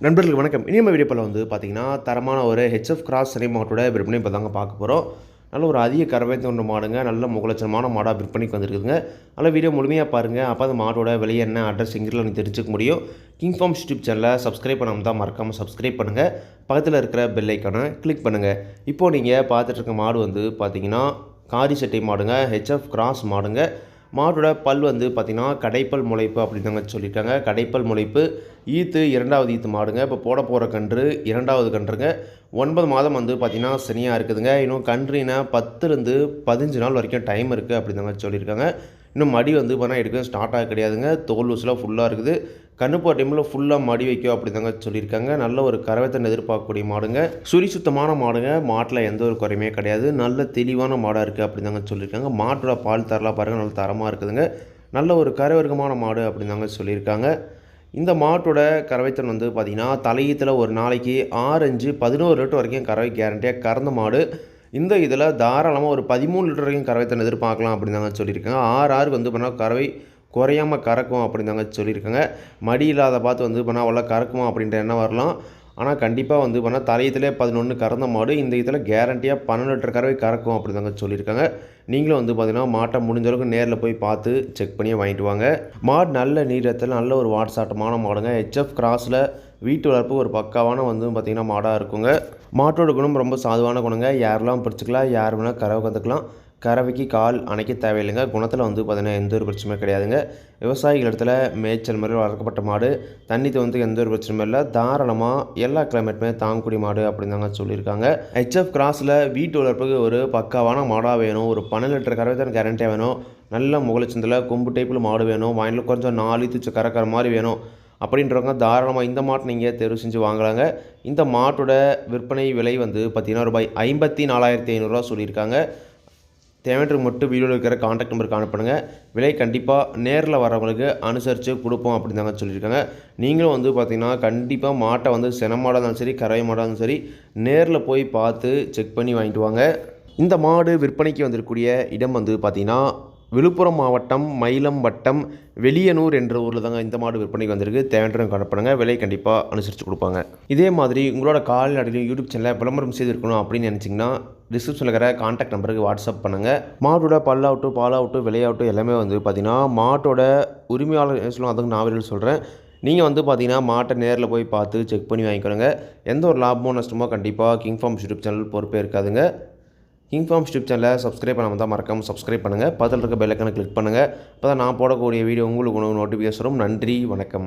நண்பர்களுக்கு வணக்கம். இனிமே வீடியோப்பில் வந்து பார்த்தீங்கன்னா தரமான ஒரு ஹெச்எஃப் கிராஸ் சனி மாட்டோட விற்பனை இப்போ தாங்க பார்க்க போகிறோம் நல்ல ஒரு அதிக கறவை தோன்ற மாடுங்க நல்ல முகலட்சணமான மாடாக விற்பனைக்கு வந்திருக்குதுங்க. நல்ல வீடியோ முழுமையாக பாருங்கள் அப்போ அந்த மாட்டோட விலை என்ன அட்ரஸ் எங்கிட்ட நீங்கள் தெரிஞ்சுக்க முடியும்? கிங் ஃபார்ம் யூடியூப் சேனலை சப்ஸ்கிரைப் பண்ணாமல் தான் மறக்காமல் சப்ஸ்கிரைப் பண்ணுங்கள் பக்கத்தில் இருக்கிற பெல் ஐக்கானை கிளிக் பண்ணுங்கள் இப்போது நீங்கள் பார்த்துட்டு இருக்க மாடு வந்து பார்த்தீங்கன்னா காரி சட்டை மாடுங்க ஹெச்எஃப் கிராஸ் மாடுங்க. மாட்டோட பல் வந்து பார்த்திங்கன்னா கடைப்பல் முளைப்பு அப்படிதாங்க சொல்லியிருக்காங்க. கடைப்பல் முளைப்பு ஈத்து இரண்டாவது ஈத்து மாடுங்க. இப்போ போட போகிற கன்று இரண்டாவது கன்றுங்க. ஒன்பது மாதம் வந்து பார்த்திங்கன்னா சனியாக இருக்குதுங்க. இன்னும் கன்றுனா பத்துலேருந்து பதினஞ்சு நாள் வரைக்கும் டைம் இருக்குது அப்படிதாங்க சொல்லியிருக்காங்க. இன்னும் மடி வந்து பார்த்தா எடுக்க ஸ்டார்ட் ஆக கிடையாதுங்க. தோல் லூஸ்லாம் ஃபுல்லாக இருக்குது. கண்ணுப்பா டைமில் ஃபுல்லாக மடி வைக்கும் அப்படி தாங்க சொல்லியிருக்காங்க. நல்ல ஒரு கரவத்தன் எதிர்பார்க்கக்கூடிய மாடுங்க. சுரி சுத்தமான மாடுங்க. மாட்டில் எந்த ஒரு குறையுமே கிடையாது. நல்ல தெளிவான மாடாக இருக்குது அப்படி தாங்க சொல்லியிருக்காங்க. மாட்டோட பால் தரலாம் பாருங்கள் நல்ல தரமாக இருக்குதுங்க. நல்ல ஒரு கரவர்க்கமான மாடு அப்படி தாங்க சொல்லியிருக்காங்க. இந்த மாட்டோட கறவைத்தன் வந்து பார்த்திங்கன்னா தலையீத்தில் ஒரு நாளைக்கு ஆறு அஞ்சு பதினோரு லிட்டர் வரைக்கும் கறவை கேரண்டியாக கறந்த மாடு. இந்த இதில் தாராளமாக ஒரு பதிமூணு லிட்டர் வரைக்கும் கறவை தண்ணி எதிர்பார்க்கலாம் அப்படின்னு தாங்க சொல்லியிருக்காங்க. ஆறு ஆறுக்கு வந்து பண்ணால் கறவை குறையாமல் கறக்கும் அப்படின்னு தாங்க சொல்லியிருக்காங்க. மடி இல்லாத பார்த்து வந்து பண்ணால் அவ்வளோ கறக்குமா அப்படின்ற எண்ணம் வரலாம். ஆனால் கண்டிப்பாக வந்து பண்ணால் தலையத்திலே பதினொன்று கறந்த மாடு இந்த இதில் கேரண்டியாக பன்னெண்டு லிட்டர் கறவை கறக்கும் அப்படி தாங்க சொல்லியிருக்காங்க. நீங்களும் வந்து பார்த்தீங்கன்னா மாட்டை முடிஞ்ச அளவுக்கு நேரில் போய் பார்த்து செக் பண்ணி வாங்கிட்டு வாங்க. மாடு நல்ல நீரத்தில் நல்ல ஒரு வாட்ஸாட்டமான மாடுங்க. ஹெச்எஃப் கிராஸில் வீட்டு வளர்ப்பு ஒரு பக்காவான வந்து பார்த்திங்கன்னா மாடாக இருக்குங்க. மாட்டோட குணம் ரொம்ப சாதுவான குணங்க. யாரெல்லாம் பிடிச்சிக்கலாம் யார் வேணால் கறவை கற்றுக்கலாம் கறவைக்கு கால் அணைக்க தேவையில்லைங்க. குணத்தில் வந்து பார்த்திங்கன்னா எந்த ஒரு பிரச்சனையும் கிடையாதுங்க. விவசாயிகள் இடத்துல மேய்ச்சல் முறையில் வளர்க்கப்பட்ட மாடு தண்ணி வந்து எந்த ஒரு பிரச்சனையும் இல்லை. தாராளமாக எல்லா கிளைமேட்டுமே தாங்கக்கூடிய மாடு அப்படின்னு தாங்க சொல்லியிருக்காங்க. ஹெச்எஃப் கிராஸில் வீட்டு வளர்ப்புக்கு ஒரு பக்காவான மாடாக வேணும். ஒரு பன்னெண்டு லிட்டர் கறவை தான் கேரண்டியாக வேணும். நல்ல முகலச்சந்தில் கொம்பு டைப்பில் மாடு வேணும். வாயிலில் கொஞ்சம் நாலு தூச்சு கறக்கிற மாதிரி வேணும். அப்படின்றவங்க தாராளமாக இந்த மாட்டை நீங்கள் தேர்வு செஞ்சு வாங்கலாங்க. இந்த மாட்டோட விற்பனை விலை வந்து பார்த்தீங்கன்னா ரூபாய் ஐம்பத்தி நாலாயிரத்தி ஐநூறுரூவா சொல்லியிருக்காங்க. தேவையான மட்டும் வீடியோவில் இருக்கிற காண்டாக்ட் நம்பருக்கு அனுப்புங்க விலை கண்டிப்பாக நேரில் வரவங்களுக்கு அனுசரித்து கொடுப்போம் அப்படின்னு தாங்க சொல்லியிருக்காங்க. நீங்களும் வந்து பார்த்திங்கன்னா கண்டிப்பாக மாட்டை வந்து செனமாடாக இருந்தாலும் சரி கறவை மாடாக இருந்தாலும் சரி நேரில் போய் பார்த்து செக் பண்ணி வாங்கிட்டு வாங்க. இந்த மாடு விற்பனைக்கு வந்திருக்கக்கூடிய இடம் வந்து பார்த்திங்கன்னா விழுப்புரம் மாவட்டம் மயிலம் வட்டம் வெளியனூர் என்ற ஊரில் தாங்க இந்த மாடு விற்பனைக்கு வந்திருக்கு. தேவையான கணப்படுங்க விலை கண்டிப்பாக அனுசரித்து கொடுப்பாங்க. இதே மாதிரி உங்களோட கால் யூடியூப் சேனலில் விளம்பரம் செய்திருக்கணும் அப்படின்னு நினச்சிங்கன்னா டிஸ்கிரிப்ஷனில் இருக்கிற காண்டாக்ட் நம்பருக்கு வாட்ஸ்அப் பண்ணுங்கள் மாட்டோட பல்லாகட்டும் பாலாகட்டும் விலையாகட்டும் எல்லாமே வந்து பார்த்திங்கன்னா மாட்டோட உரிமையாளர் சொல்லுவாங்க அதுக்கு நான் சொல்கிறேன் நீங்கள் வந்து பார்த்தீங்கன்னா மாட்டை நேரில் போய் பார்த்து செக் பண்ணி வாங்கிக்கிறோங்க எந்த ஒரு லாபமோ நஷ்டமோ கண்டிப்பாக கிங் ஃபார்ம் யூடியூப் சேனல் பொறுப்பே இருக்காதுங்க. இன்ஃபார்ம் ஃபார்ம் யூடியூப் சேனலை சப்ஸ்கிரைப் பண்ணாமல் தான் மறக்காமல் சப்ஸ்கிரைப் பண்ணுங்கள் பக்கத்தில் இருக்க பெல்லைக்கான கிளிக் பண்ணுங்கள் அப்போ தான் நான் போடக்கூடிய வீடியோ உங்களுக்கு உணவு நோட்டிஃபிகேஷன் நன்றி வணக்கம்.